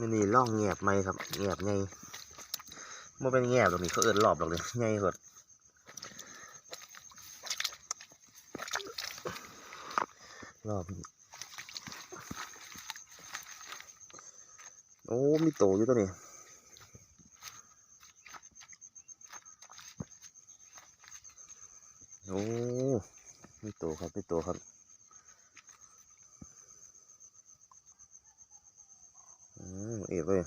นี่นี่ล่องเงียบไหมครับเงียบไงบ่เป็นเงียบหรอกนี่เขาเอิ้นรอบหรอกเลยไงกดรอบโอ้ มีโตอยู่ตัวนี้โอ้ มีโตครับ มีโตครับ อืมเอียบเลย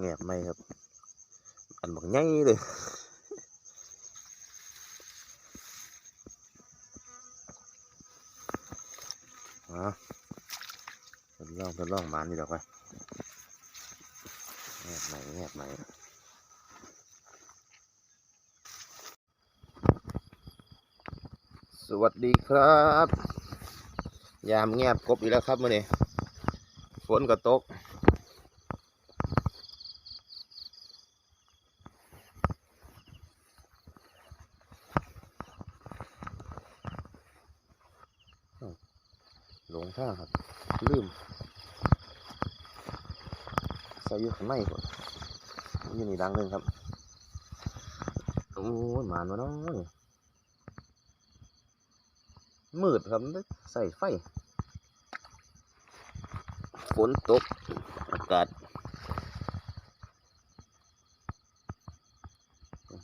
แงบไหมครับ อันบอกง่ายเลยอะทดลองทดลองมานี่ดอกไปแงบไหมแงบไหมสวัสดีครับ ยามเงียบกบอีกแล้วครับมื่อนี้ฝนก็ตก อ้าวหลงทางครับ ลืม ใส่อยู่ข้างในก่อนอยี่นี่ดังหนึ่งครับ โอ้ยหมานวะน้อยมืดครับใส่ไฟ ฝนตก อากาศ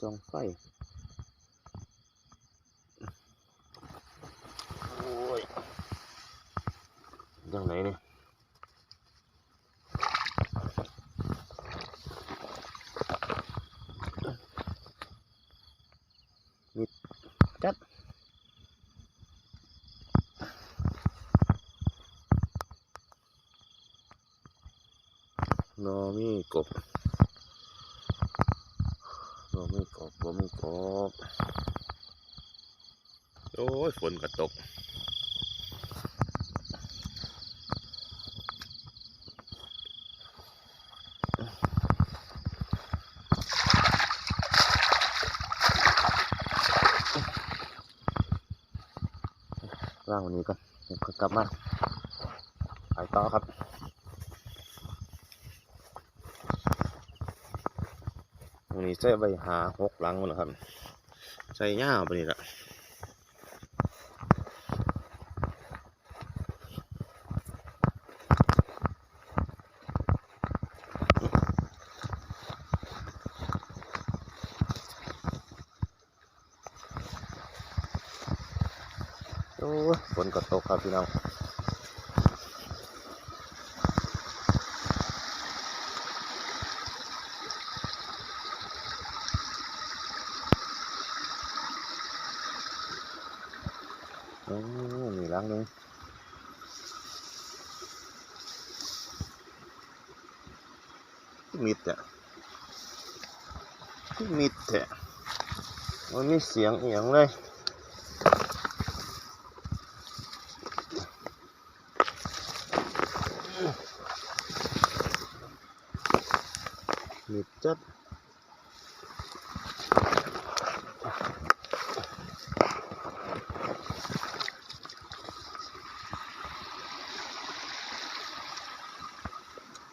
ส่องไฟ โอ้ยยังไงเนี่ยมิดจัด นอมี กบนอมีกบนอมีกบโอ้ยฝนก็ตกว่างวันนี้ก่อนเดี๋ยวกลับมาไปต่อครับ ตรง นี้ใส่ใบหาหกหลังมดแล้วครับ ใส่ย่าไปนี่ละโอ้ฝนก็ตกครับพี่น้อง อ้มีหลังหนึงที่มิดอะที่มิดอะมันมีเสียงอหย่างเลยมิดจัด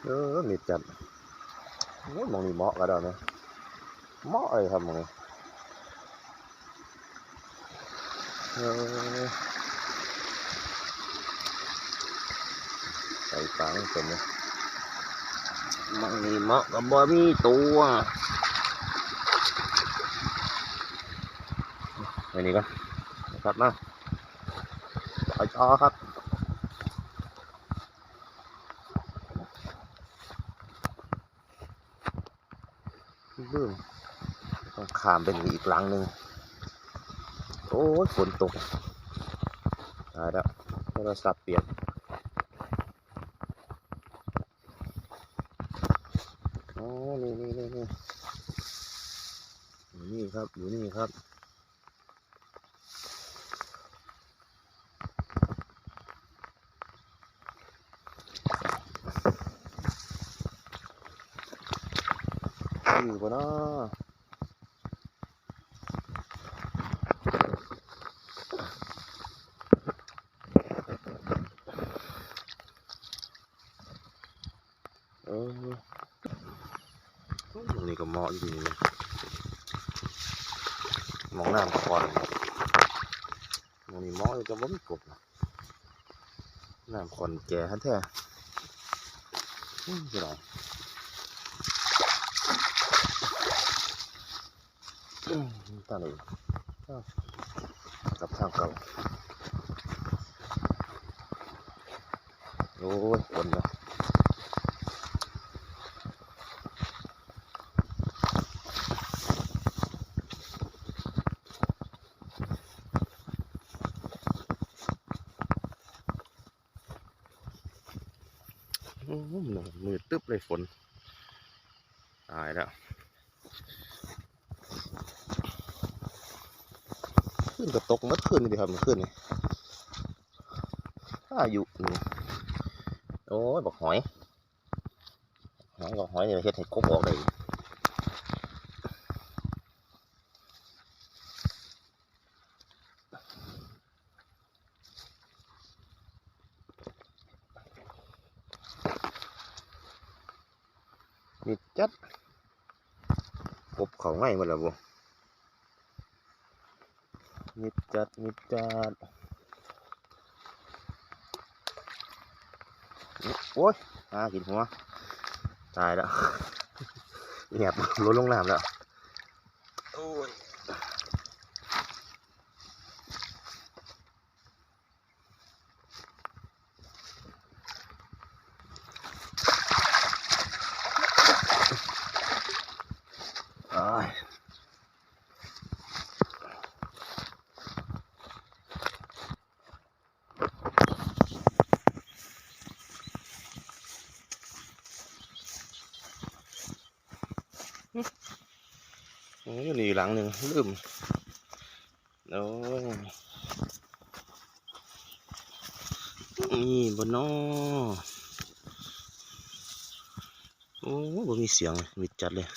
เออมิด จัดโอ้ยมองนี่เหมาะก็ได้วนะเหมาะเลยครับมองนี่เออใส่ฝังเป็นนะมองนี่เหมาะกับบ่มีตัวอันนี้ก็นะครับมาไปต่อครับเรื่องต้องขามเป็นอีกหลังหนึ่งโอ้ยฝนตกตายแล้วโทรศัพท์เปลี่ยนโอ้นี่นี่นี่นี่อยู่นี่ครับอยู่นี่ครับ อยู่ปะเนาะ เหมาะดีหมองน้ำคอนหมองนี้เหมาะอยู่กับบ่มีกบนะน้ำค อนแก่ฮะแท้อืมพี่น้องอืมตาเลยอ้าวกลับทางเก่าโอ้ยฝนนะ มือตึ๊บเลยฝน ตายแล้ว ขึ้นก็ตกมัดขึ้นดิครับเมื่อคืนนี่ถ้าอยู่นี่โอ้ยบอกหอยหอยบอกหอยเนี่ยเฮ็ดให้กบออกได้อีกมีจัดก บเขาง่ายหมดแล้วบ่มิดจัดมิดจัดโอ้ยอากินหัว ตายแล้วเงียบลดลงน้ำแล้ว โอ้ย อ้าย โอ้ยอยู่นี่หลังหนึ่งลืมโอ้ยนี่บนนอโอ้บ่มีเสียงมิดจัดเลย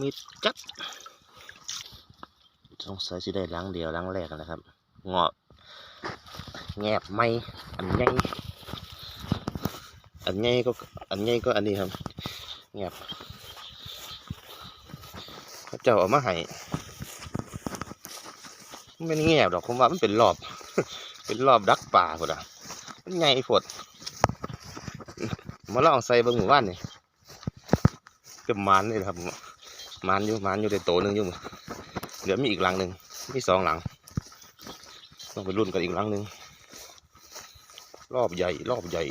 มิดจัดสงสัยสิได้ล้างเดียวล้างแรกนะครับ งาะแงบไม่อันใหญ่อันใหญ่ก็อันใหญ่ก็อันนี้ครับแงบเจ้าเอามาให้มันแงบดอกผมว่ามันเป็นรอบ เป็นรอบดักป่าพอดอะมันใหญ่พดมาลองใส่บิ่งหมู่บ้านนี่เป็นมันเลยครับมันอยู่มันอยู่ในโตหนึ่งอยู่เดี๋ยวมีอีกหลังหนึ่งมีสองหลัง ต้องไปรุ่นกันอีกหลังหนึ่งรอบใหญ่ รอบใหญ่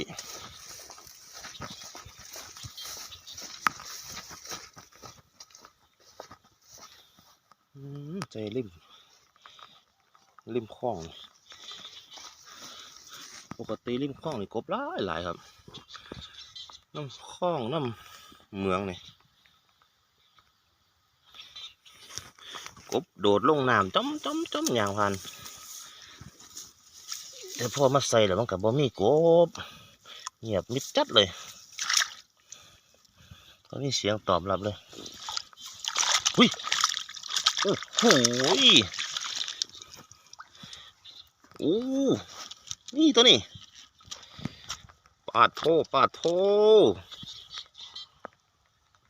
อืมใจริม ริมคลอง ปกติริมคลองนี่กบหลายหลายครับ น้ำคลองน้ำเมืองนี่กบโดดลงน้ำจ้อมจ้อมจ้อมอย่างพัน แต่พอมาใส่แล้วมันกับบ่มีกบเงียบมิดจัดเลยก็มีเสียงตอบรับเลยหุยโอ้โหยโอ้นี่ตัวนี้ปาดโทปาดโท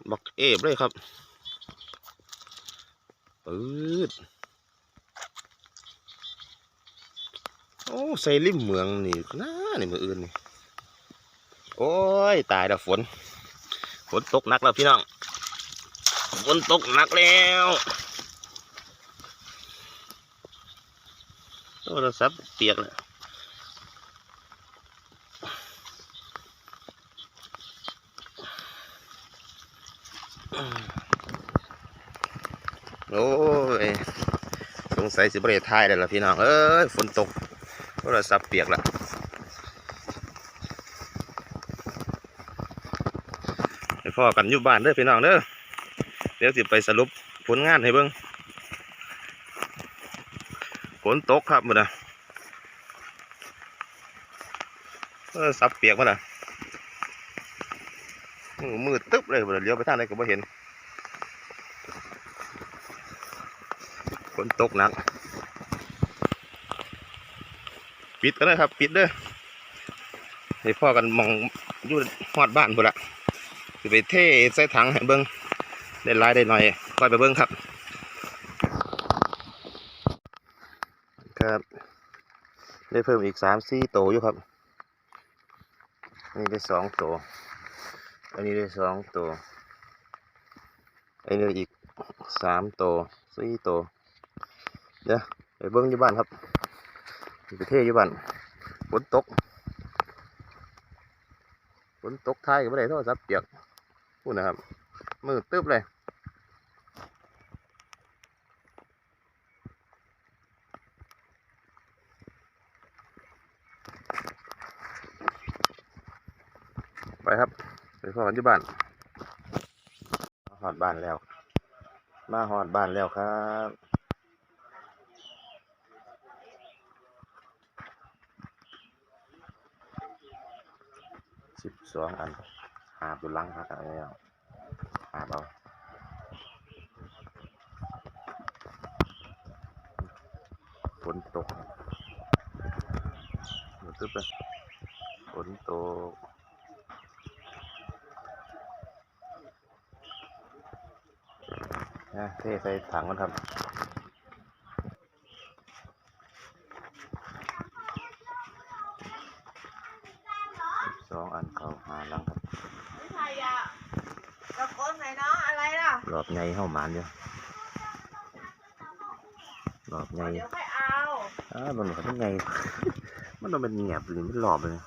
บักเอฟเลยครับปืด โอ้ใส่ริมเมืองนี่น่านี่มืออื่นนี่โอ้ยตายแล้วฝน ฝนตกหนักแล้วพี่น้อง ฝนตกหนักแล้วโทรศัพท์เปียกแล้วโอ้ยสงสัยสิบเรทายได้แล้วพี่น้อง เอ้ย ฝนตก ทรศัพท์เปียกแล้วไปพ่อกันอยู่บ้านเด้อพี่น้องเด้อเดี๋ยวสิไปสรุปผลงานให้เบิ่งฝนตกครับมื้อนะโทรศัพท์เปียกมื้อนะโอ้มืดตึ๊บเลยบ่ได้เลี้ยวไปทางไหนก็บ่เห็นฝนตกหนัก ปิดก็ได้ครับ ปิดเด้อให้พ่อกันมองอยู่ฮอดบ้านพุ่นละสิไปเทใส่ถังให้เบิ้งได้ลายได้หน่อยค่อยไปเบิ้งครับ ครับได้เพิ่มอีกสามสี่โตอยู่ครับอันนี้ได้สองโตอันนี้ได้สองโตอันนี้อีกสามโตสี่โตเดี๋ยวไปเบิ้งอยู่บ้านครับ ไปเทอยู่บ้านฝนตกฝนตกท้ายก็ไม่ได้โทรศัพท์เปียกพูดนะครับ มือตึ๊บเลยไปครับไปพอกันที่บ้านหอดบ้านแล้ว มาหอดบ้านแล้วครับสิบส องอันหาบอยู่หลังครับอันนี้เอาหาเอาฝนตกหมดตึ๊บเลยฝนตกนะเทใส่ถังก่อนครับสองอันเขาหาหลังครับ ไม่ใช่อะตะโกนหน่อยเนาะอะไรล่ะ รอบไง เข้าหมานอยู่รอบไงเดี๋ยวค่อยเอา อ้าวมันเหมือนไง มันต้องเป็นเงียบหรือมันหลอบเลย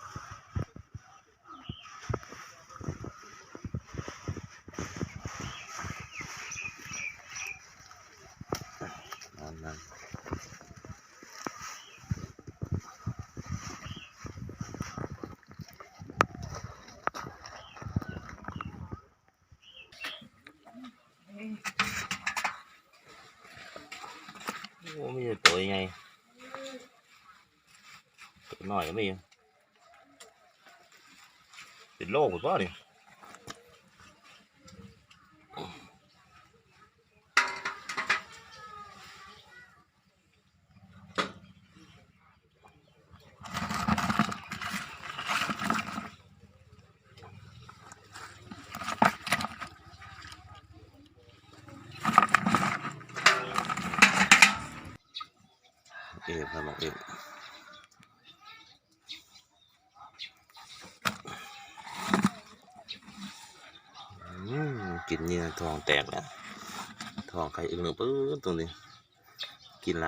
นั่นนั่น โอ้ไม่ใช่ตัวยังไงตัวน้อยก็มีอยู่เป็นโลกหรือเปล่านี่เอฟครับบอกเอฟ อืม กินเนี่ยทองแตกแล้วทองไข่อึ่งหนึ่งปื้ดตรงนี้ กินไร